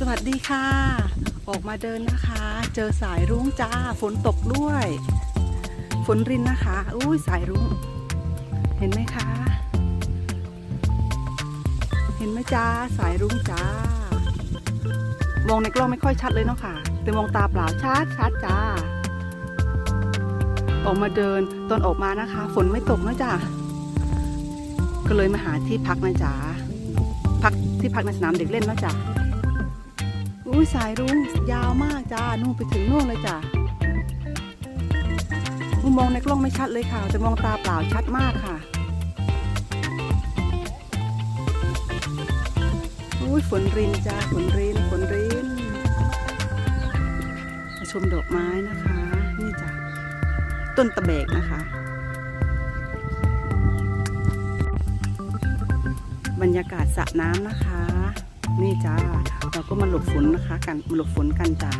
สวัสดีค่ะ ออกมาเดินนะคะ เจอสายรุ้งจ้า ฝนตกด้วย ฝนรินนะคะ อุ้ยสายรุ้ง เห็นไหมคะ เห็นไหมจ้า สายรุ้งจ้า มองในกล้องไม่ค่อยชัดเลยเนาะค่ะ แต่มองตาเปล่าชัดชัดจ้า ออกมาเดินตอนออกมานะคะ ฝนไม่ตกนะจ้าก็เลยมาหาที่พักนะจ๊ะพักที่พักในสนามเด็กเล่นนะจ๊ะ อุ้ยสายรุ้งยาวมากจ้า นู่นไปถึงนู่นเลยจ้ะมุมมองในกล้องไม่ชัดเลยค่ะ แต่มองตาเปล่าชัดมากค่ะอุ้ยฝนรินจ้าฝนรินฝนรินมาชมดอกไม้นะคะ นี่จ้ะต้นตะเบกนะคะ บรรยากาศสระน้ำนะคะ นี่จ้า เราก็มาหลบฝนนะคะ กันมาหลบฝนกันจ้า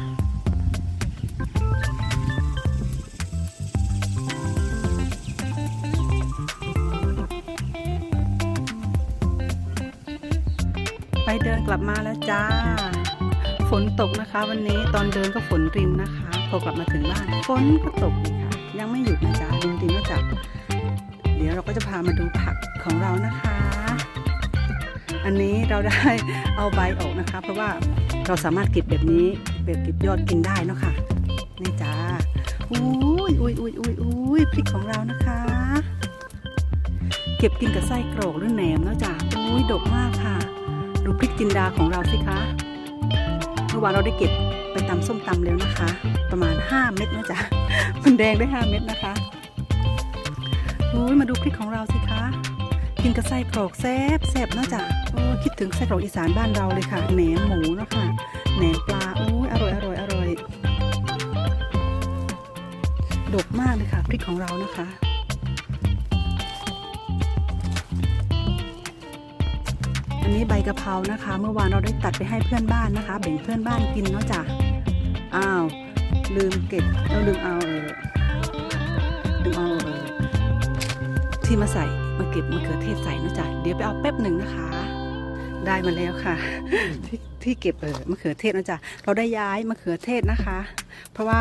ไปเดินกลับมาแล้วจ้า ฝนตกนะคะ วันนี้ตอนเดินก็ฝนริมนะคะพอกลับมาถึงบ้านฝนก็ตกค่ะ ยังไม่หยุดนะจ๊ะริมริมนอกจากเดี๋ยวเราก็จะพามาดูผักของเรานะคะ อันนี้เราได้เอาใบออกนะคะ เพราะว่าเราสามารถเก็บแบบนี้แบบเก็บยอดกินได้เนาะค่ะนี่จ้าอุ้ยอุ้ยอุ้ยอุ้ยอุ้ยพริกของเรานะคะ เก็บกินกับไส้กรอกหรือแหนมเนาะจ้าอุ้ยดกมากค่ะดูพริกจินดาของเราสิคะเมื่อวานเราได้เก็บไปตำส้มตำแล้วนะคะ ประมาณ 5 เม็ดนะจ๊ะมันแดงได้ 5 เม็ดนะคะอุ้ยมาดูพริกของเราสิคะ กินกับไส้กรอกแซ่บแซ่บนะจ้ะ คิดถึงไส้กรอกอีสานบ้านเราเลยค่ะ แหนมหมูเนาะค่ะ แหนมปลา โอ้ยอร่อยอร่อยอร่อยดกมากเลยค่ะ พริกของเรานะคะอันนี้ใบกะเพรานะคะ เมื่อวานเราได้ตัดไปให้เพื่อนบ้านนะคะแบ่งเพื่อนบ้านกินเนาะจ้ะอ้าวลืมเก็บเราลืมเอาเออลืมเอาเออที่มาใส่มาเก็บมะเขือเทศใส่นะจ๊ะเดี๋ยวไปเอาแป๊บหนึ่งนะคะ ได้มาแล้วค่ะ ที่ที่เก็บเออมะเขือเทศนะจ๊ะเราได้ย้ายมะเขือเทศนะคะ เพราะว่า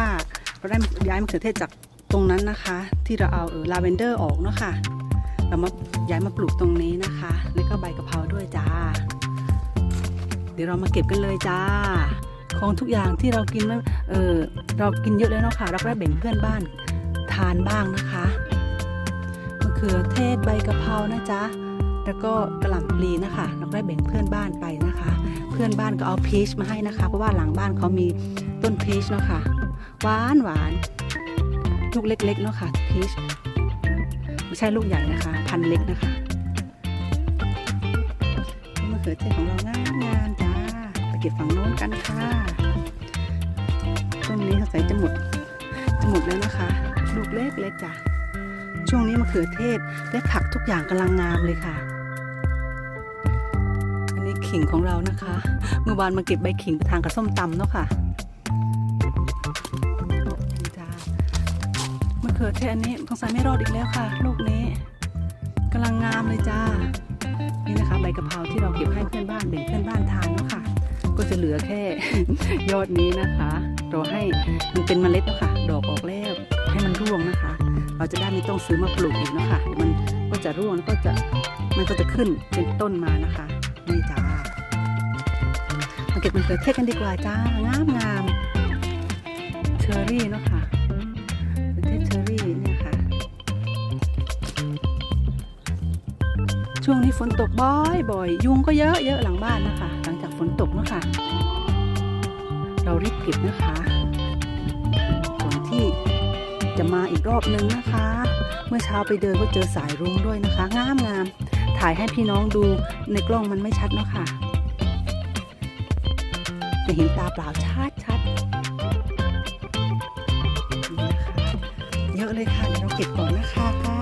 เราได้ย้ายมะเขือเทศจากตรงนั้นนะคะ ที่เราเอาเออลาเวนเดอร์ออกเนาะค่ะ เรามาย้ายมาปลูกตรงนี้นะคะ แล้วก็ใบกะเพราด้วยจ้า เดี๋ยวเรามาเก็บกันเลยจ้า ของทุกอย่างที่เรากินไม่เออเรากินเยอะเลยเนาะค่ะ เราก็ได้แบ่งเพื่อนบ้านทานบ้างนะคะมะเขือเทศใบกะเพรานะจ๊ะ แล้วก็กระหล่ำปลีนะคะเราก็ได้แบ่งเพื่อนบ้านไปนะคะ เพื่อนบ้านก็เอาพีชมาให้นะคะ เพราะว่าหลังบ้านเขามีต้นพีชเนาะค่ะหวานหวานลูกเล็กๆเนาะค่ะพีชไม่ใช่ลูกใหญ่นะคะ พันเล็กนะคะมะเขือเทศของเรางามงามจ้าไปเก็บฝั่งโน้นกันค่ะต้นนี้เขาใส่จะหมดจะหมดแล้วนะคะ ลูกเล็กเล็กจ้ะช่วงนี้มะเขือเทศและผักทุกอย่างกำลังงามเลยค่ะ ขิงของเรานะคะ เมื่อวานมาเก็บใบขิงไปทานกับส้มตำเนาะค่ะจ้ามะเขือเทศอันนี้สงสัยไม่รอดอีกแล้วค่ะ ลูกนี้กำลังงามเลยจ้า นี่นะคะใบกะเพราที่เราเก็บให้เพื่อนบ้านแบ่งเพื่อนบ้านทานเนาะค่ะ ก็จะเหลือแค่ยอดนี้นะคะเราให้มันเป็นเมล็ดแล้วค่ะ ดอกออกแล้วให้มันร่วงนะคะ เราจะได้ไม่ต้องซื้อมาปลูกอีกเนาะค่ะมันก็จะร่วงแล้วก็จะมันก็จะขึ้นเป็นต้นมานะคะ นี่จ้ามาเก็บมะเขือเทศกันดีกว่าจ้างามงามเชอร์รี่เนาะค่ะมะเขือเทศเชอร์รี่เนี่ยค่ะ ช่วงนี้ฝนตกบ่อยบ่อยยุงก็เยอะเยอะหลังบ้านนะคะ หลังจากฝนตกเนาะค่ะ เรารีบเก็บนะคะก่อนที่จะมาอีกรอบนึงนะคะ เมื่อเช้าไปเดินก็เจอสายรุ้งด้วยนะคะ งามงาม ถ่ายให้พี่น้องดูในกล้องมันไม่ชัดเนาะค่ะจะเห็นตาเปล่าชัดชัดนี่นะคะเยอะเลยค่ะเดี๋ยวเราเก็บก่อนนะคะ